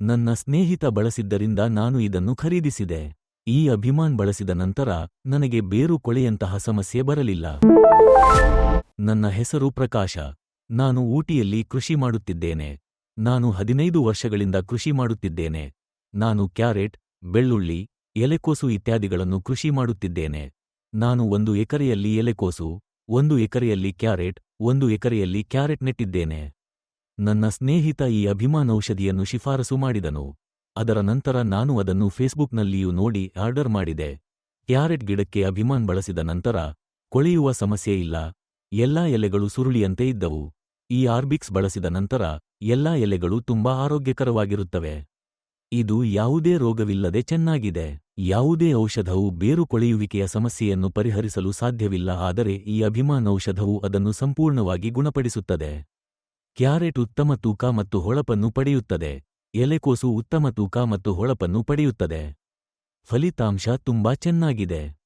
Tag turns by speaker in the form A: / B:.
A: ನನ್ನ ಸ್ನೇಹಿತ ಬಳಸಿದ್ದರಿಂದ ನಾನು ಇದನ್ನು ಖರೀದಿಸಿದೆ. ಈ ಅಭಿಮಾನ್ ಬಳಸಿದ ನಂತರ ನನಗೆ ಬೇರು ಕೊಳೆಯಂತಹ ಸಮಸ್ಯೆ ಬರಲಿಲ್ಲ. ನನ್ನ ಹೆಸರು ಪ್ರಕಾಶ. ನಾನು ಊಟಿಯಲ್ಲಿ ಕೃಷಿ ಮಾಡುತ್ತಿದ್ದೇನೆ. ನಾನು ಹದಿನೈದು ವರ್ಷಗಳಿಂದ ಕೃಷಿ ಮಾಡುತ್ತಿದ್ದೇನೆ. ನಾನು ಕ್ಯಾರೆಟ್, ಬೆಳ್ಳುಳ್ಳಿ, ಎಲೆಕೋಸು ಇತ್ಯಾದಿಗಳನ್ನು ಕೃಷಿ ಮಾಡುತ್ತಿದ್ದೇನೆ. ನಾನು ಒಂದು ಎಕರೆಯಲ್ಲಿ ಎಲೆಕೋಸು, ಒಂದು ಎಕರೆಯಲ್ಲಿ ಕ್ಯಾರೆಟ್, ಒಂದು ಎಕರೆಯಲ್ಲಿ ಕ್ಯಾರೆಟ್ ನೆಟ್ಟಿದ್ದೇನೆ. ನನ್ನ ಸ್ನೇಹಿತ ಈ ಅಭಿಮಾನೌಷಧಿಯನ್ನು ಶಿಫಾರಸು ಮಾಡಿದನು. ಅದರ ನಂತರ ನಾನು ಅದನ್ನು ಫೇಸ್ಬುಕ್ನಲ್ಲಿಯೂ ನೋಡಿ ಆರ್ಡರ್ ಮಾಡಿದೆ. ಕ್ಯಾರೆಟ್ ಗಿಡಕ್ಕೆ ಅಭಿಮಾನ್ ಬಳಸಿದ ನಂತರ, ಕೊಳೆಯುವ ಸಮಸ್ಯೆ ಇಲ್ಲ. ಎಲ್ಲಾ ಎಲೆಗಳು ಸುರುಳಿಯಂತೆ ಇದ್ದವು. ಈ ಆರ್ಬಿಕ್ಸ್ ಬಳಸಿದ ನಂತರ, ಎಲ್ಲಾ ಎಲೆಗಳು ತುಂಬಾ ಆರೋಗ್ಯಕರವಾಗಿರುತ್ತವೆ. ಇದು ಯಾವುದೇ ರೋಗವಿಲ್ಲದೆ ಚೆನ್ನಾಗಿದೆ. ಯಾವುದೇ ಔಷಧವು ಬೇರು ಕೊಳೆಯುವಿಕೆಯ ಸಮಸ್ಯೆಯನ್ನು ಪರಿಹರಿಸಲು ಸಾಧ್ಯವಿಲ್ಲ, ಆದರೆ ಈ ಅಭಿಮಾನೌಷಧವು ಅದನ್ನು ಸಂಪೂರ್ಣವಾಗಿ ಗುಣಪಡಿಸುತ್ತದೆ. ಕ್ಯಾರೆಟ್ ಉತ್ತಮ ತೂಕ ಮತ್ತು ಹೊಳಪನ್ನು ಪಡೆಯುತ್ತದೆ. ಎಲೆಕೋಸು ಉತ್ತಮ ತೂಕ ಮತ್ತು ಹೊಳಪನ್ನು ಪಡೆಯುತ್ತದೆ. ಫಲಿತಾಂಶ ತುಂಬಾ ಚೆನ್ನಾಗಿದೆ.